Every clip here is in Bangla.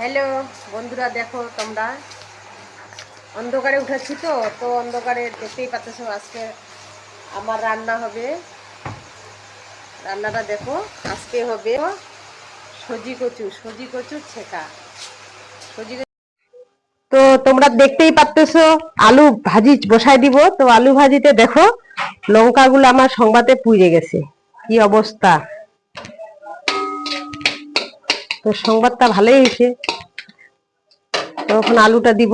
হ্যালো, বন্ধুরা দেখো তোমরা। অন্ধকারে উঠেছি তো তো অন্ধকারে দেখতেই পাচ্ছ আজকে আমার রান্না হবে। রান্নাটা দেখো, আজকে হবে সজি কচু সজি কচু ছেঁকা। সজি তো তোমরা দেখতেই পাচ্তেছো আলু ভাজি বসাই দিব। তো আলু ভাজিতে দেখো, লঙ্কাগুলো আমার সংবাদে পুড়ে গেছে। কি অবস্থা? তো সংবাদটা ভালোই হয়েছে। তো এখন আলুটা দিব।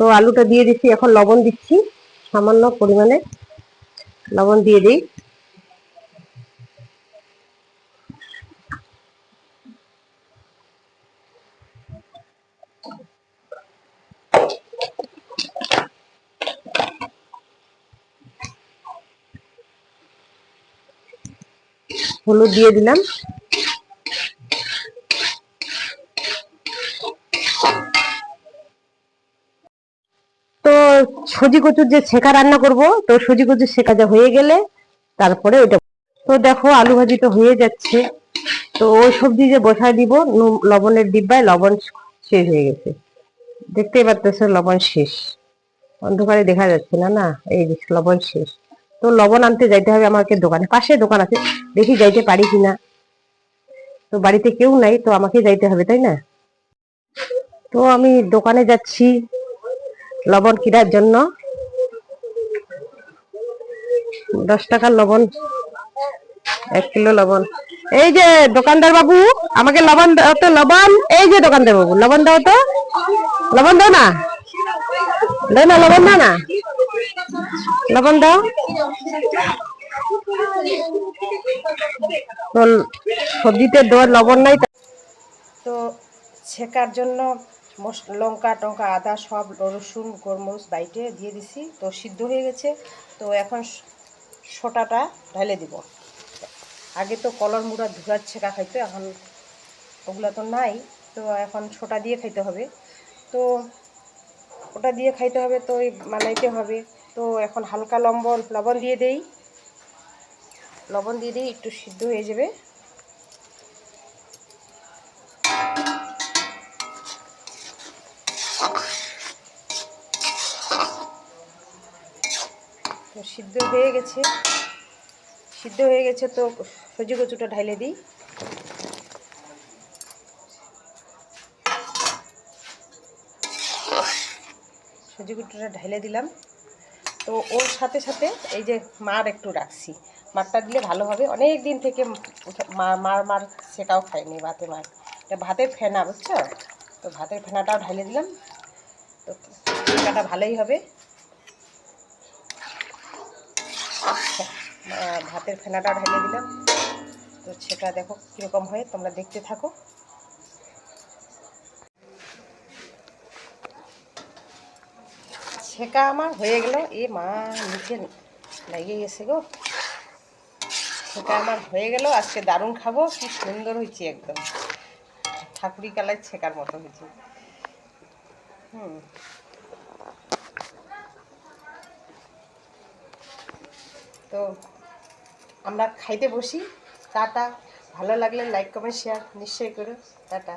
তো আলুটা দিয়ে দিচ্ছি, এখন লবণ দিচ্ছি, সামান্য পরিমাণে লবণ দিয়ে দিই। হলুদ দিয়ে দিলাম তো সজি কচুর যে ছেঁকা রান্না করব, তো সুজি কচুর ছেঁকা যা হয়ে গেলে তারপরে ওটা তো দেখো, আলু ভাজি তো হয়ে যাচ্ছে। তো ওই সবজি যে বসায় দিব লবণের ডিব্বায় লবণ শেষ হয়ে গেছে। দেখতেই পারতেছে লবণ শেষ। অন্ধকারে দেখা যাচ্ছে না না? এই লবণ শেষ। তো লবণ আনতে যাইতে হবে আমাকে দোকানে। পাশে দোকান আছে, দেখি যাইতে পারি কিনা। তো বাড়িতে কেউ নাই, তো আমাকে যাইতে হবে, তাই না? তো আমি দোকানে যাচ্ছি। লবণ কিনার জন্য। দশ টাকার লবণ, এক কিলো লবণ। এই যে দোকানদার বাবু, আমাকে লবণ দাও তো, লবণ। এই যে দোকানদার বাবু, লবণ দাও তো। লবণ দাও না? দাও না, লবণ দাও না? লবণ দাও। সবজিতে দেওয়ার লবণ নাই তো ছেঁকার জন্য মস- লঙ্কা, টঙ্কা, আদা, সব রসুন, গোলমরিচ, বাইটে দিয়ে দিছি। তো সিদ্ধ হয়ে গেছে। তো এখন সোটাটা ঢালে দিব। আগে তো কলর মুড়া ধুয়ার ছেঁকা খাইতো, এখন ওগুলো তো নাই। তো এখন সোটা দিয়ে খাইতে হবে। তো ওটা দিয়ে খাইতে হবে, তো ওই বানাইতে হবে। তো এখন হালকা লবণ লবণ দিয়ে দেই। লবণ দিয়ে দিই, একটু সিদ্ধ হয়ে যাবে। তো সিদ্ধ হয়ে গেছে। সিদ্ধ হয়ে গেছে তো সজি কচুটা ঢাইলে দিই। সজি কচুটা ঢাইলে দিলাম। তো ওর সাথে সাথে এই যে মার একটু রাখছি। মারটা দিলে ভালো হবে। অনেক দিন থেকে মার মার মার সেটাও খাইনি ভাতে মার। ভাতের ফেনা, বুঝছ? তো ভাতের ফেনাটাও ঢাইলে দিলাম। তো সেটাটা ভালোই হবে। ভাতের ফেনাটা ঢেলে দিলাম। তো সেটা দেখো কীরকম হয়, তোমরা দেখতে থাকো। ছেঁকা আমার হয়ে গেল। এ মা, নিচে লেগে গেছে গো। ছেঁকা আমার হয়ে গেল। আজকে দারুণ খাব, কি সুন্দর হয়েছে একদম। ঠাকুরি কালার ছেঁকার মতো হয়েছে। হুম। তো আমরা খাইতে বসি। টাটা। ভালো লাগলে লাইক কমেন্ট শেয়ার নিশ্চয়ই করো। টাটা।